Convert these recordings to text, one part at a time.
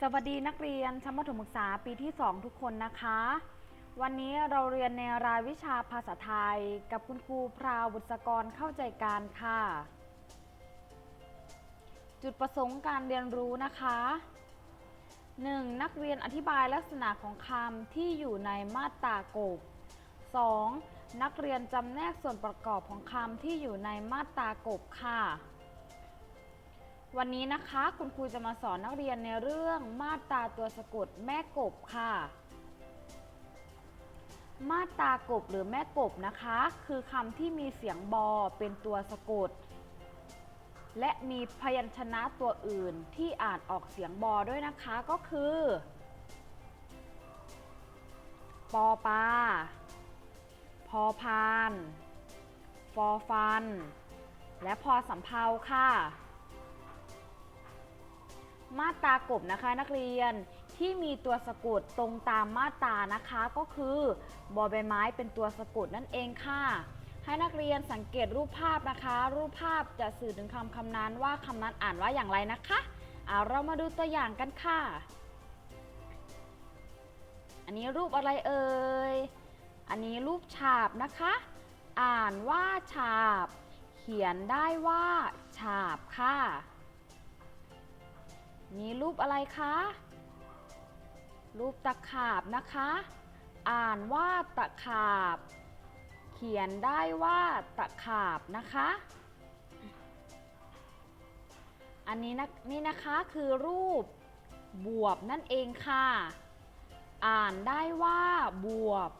สวัสดีนักเรียนชั้นประถมศึกษาปีที่ 2 ทุกคนนะคะ วันนี้เราเรียนในรายวิชาภาษาไทย กับคุณครูพราวบุษกรเข้าใจการค่ะ จุดประสงค์การเรียนรู้นะคะ 1. นักเรียนอธิบายลักษณะของคำที่อยู่ในมาตรากบ 2. นักเรียนจำแนกส่วนประกอบของคำที่อยู่ในมาตรากบค่ะ วันนี้นะคะคุณครูจะมาสอนนักเรียนในเรื่องมาตราตัวสะกดแม่กบค่ะ มาตรากบหรือแม่กบนะคะ คือคำที่มีเสียงบอเป็นตัวสะกด และมีพยัญชนะตัวอื่นที่อ่านออกเสียงบอด้วยนะคะก็คือ ปอปาพอพาน ฟอฟัน และพอสำเพาค่ะ มาตรากบนะคะนักเรียนที่มีตัวสะกดตรงตามมาตรานะคะก็คือบอใบไม้เป็นตัวสะกดนั่นเองค่ะ ให้นักเรียนสังเกตรูปภาพนะคะ รูปภาพจะสื่อถึงคำคำนั้นว่าคำนั้นอ่านว่าอย่างไรนะคะเอาเรามาดูตัวอย่างกันค่ะ อันนี้รูปอะไรเอ่ยอันนี้รูปฉาบนะคะ อ่านว่าฉาบ เขียนได้ว่าฉาบค่ะ นี่รูปอะไรคะ รูปตะขาบนะคะ อ่านว่าตะขาบ เขียนได้ว่าตะขาบนะคะ อันนี้นะนี่นะคะคือรูปบวบนั่นเองค่ะ อ่านได้ว่าบวบ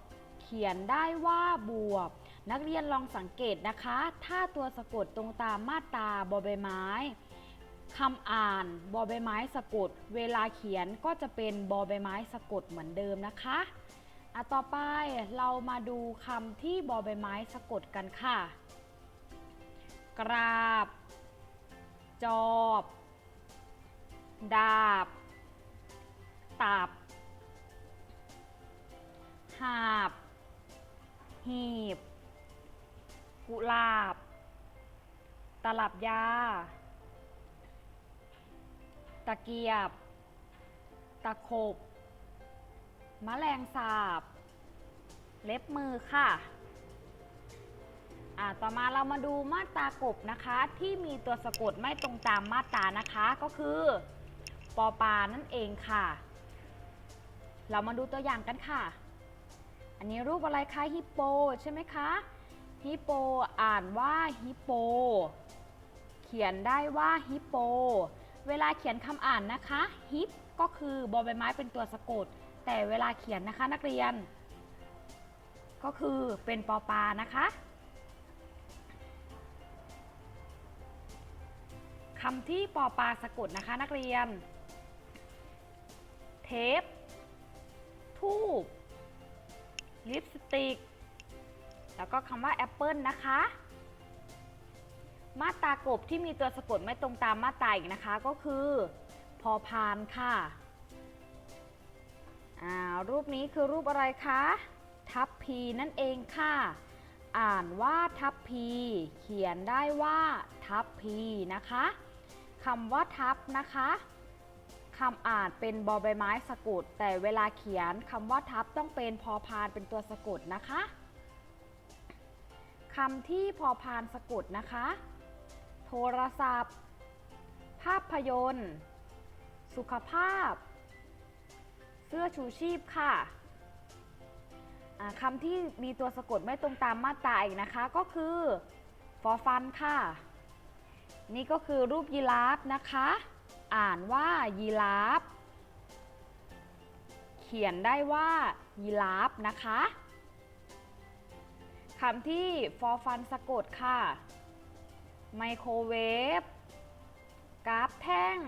เขียนได้ว่าบวบ นักเรียนลองสังเกตนะคะ ถ้าตัวสะกดตรงตามมาตราบอใบไม้ คำอ่านบอใบไม้สะกด เวลาเขียนก็จะเป็นบอใบไม้สะกดเหมือนเดิมนะคะอะต่อไปเรามาดูคำที่บอใบไม้สะกดกันค่ะ กราบ จอบ ดาบ ตับ หาบ หีบ กุลาบ ตลับยา ตะเกียบ ตะขบมะแมลงสาบ เล็บมือค่ะอ่าต่อมาเรามาดูมาตรากบนะคะ ที่มีตัวสะกดไม่ตรงตามมาตรานะคะก็คือปอปานั่นเองค่ะ เรามาดูตัวอย่างกันค่ะ อันนี้รูปอะไรคะฮิปโปใช่ไหมคะฮิปโปอ่านว่าฮิปโป เขียนได้ว่าฮิปโป เวลาเขียนคำอ่านนะคะฮิปก็คือบอใบไม้เป็นตัวสะกด แต่เวลาเขียนนะคะนักเรียน ก็คือเป็นปอปานะคะคำที่ปอปาสะกดนะคะนักเรียน เทป ทูบ ลิปสติก แล้วก็คำว่าแอปเปิลนะคะ มาตรากบที่มีตัวสะกดไม่ตรงตามมาตราอีกนะคะ ก็คือ พอพานค่ะอ่ารูปนี้คือรูปอะไรคะ ทับพีนั่นเองค่ะ อ่านว่าทับพี เขียนได้ว่าทับพีนะคะคำว่าทับนะคะคำอ่านเป็นบอใบไม้สะกด แต่เวลาเขียนคำว่าทับต้องเป็นพอพานเป็นตัวสะกดนะคะคำที่พอพานสะกดนะคะ รศัพท์ ภาพยนตร์ สุขภาพ เสื้อชูชีพค่ะคำที่มีตัวสะกดไม่ตรงตามมาตราอีกนะคะก็คือฟอฟันค่ะ นี่ก็คือรูปยีราฟนะคะ อ่านว่ายีราฟ เขียนได้ว่ายีราฟนะคะคำที่ฟอฟันสะกดค่ะ ไมโครเวฟกราฟแท่ง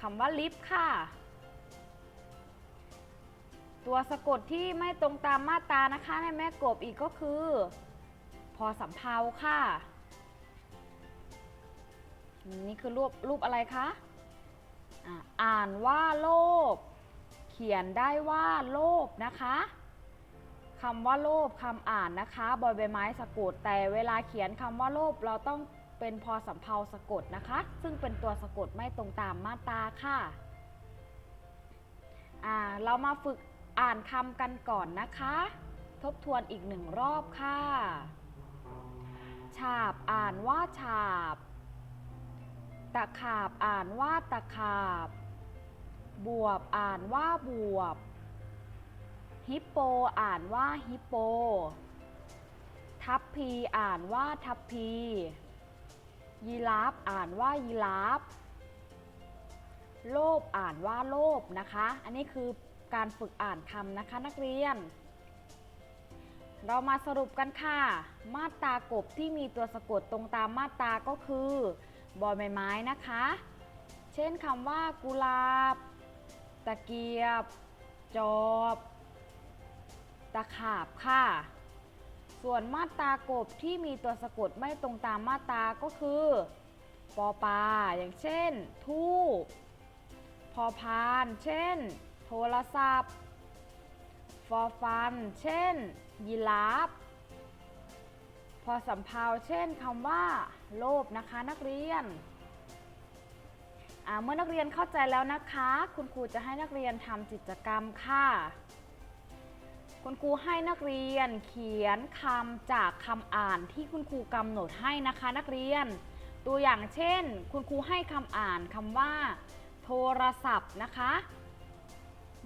คำว่าลิฟต์ค่ะ ตัวสะกดที่ไม่ตรงตามมาตรานะคะ ในแม่กบอีกก็คือ พอสำเพาค่ะ นี่คือรูปรูปอะไรคะอ่าอ่านว่าโลภเขียนได้ว่าโลภนะคะ คำว่าโลภคำอ่านนะคะบอยใบไม้สะกด แต่เวลาเขียนคำว่าโลภเราต้องเป็นพอสำเพาสะกดนะคะ ซึ่งเป็นตัวสะกดไม่ตรงตามมาตราค่ะอ่าเรามาฝึกอ่านคำกันก่อนนะคะ ทบทวนอีกหนึ่งรอบค่ะ ฉาบอ่านว่าฉาบ ตะขาบอ่านว่าตะขาบ บวบอ่านว่าบวบ ฮิปโปอ่านว่าฮิปโป ทัพพีอ่านว่าทัพพี ยีราฟอ่านว่ายีราฟ โลภอ่านว่าโลภนะคะ อันนี้คือการฝึกอ่านคำนะคะนักเรียน เรามาสรุปกันค่ะ มาตรากบที่มีตัวสะกดตรงตามมาตราก็คือบอใบไม้นะคะ เช่นคำว่ากุลาบ ตะเกียบ จอบ ตะขาบค่ะ ส่วนมาตรากบที่มีตัวสะกดไม่ตรงตามมาตราก็คือปอปลาอย่างเช่น ทูบพอพาน เช่น โทรศัพท์ ฟอฟัน เช่น ยีราฟพอสำเพาเช่นคำว่า โลภนะคะนักเรียนเมื่อนักเรียนเข้าใจแล้วนะคะ คุณครูจะให้นักเรียนทำกิจกรรมค่ะ คุณครูให้นักเรียนเขียนคำจากคำอ่านที่คุณครูกำหนดให้นะคะนักเรียน ตัวอย่างเช่น คุณครูให้คำอ่านคำว่า โทรศัพท์นะคะ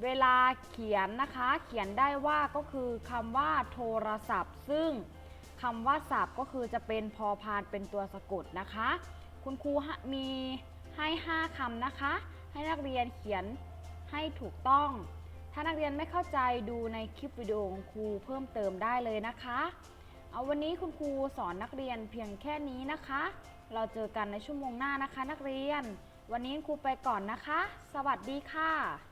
เวลาเขียนนะคะ เขียนได้ว่าก็คือคำว่า โทรศัพท์ ซึ่งคำว่าศัพท์ก็คือจะเป็นพอพานเป็นตัวสะกดนะคะ คุณครูมีให้ 5คำนะคะ ให้นักเรียนเขียนให้ถูกต้อง ถ้านักเรียนไม่เข้าใจดูในคลิปวิดีโอของครูเพิ่มเติมได้เลยนะคะ เอาวันนี้คุณครูสอนนักเรียนเพียงแค่นี้นะคะ เราเจอกันในชั่วโมงหน้านะคะ นักเรียน วันนี้ครูไปก่อนนะคะ สวัสดีค่ะ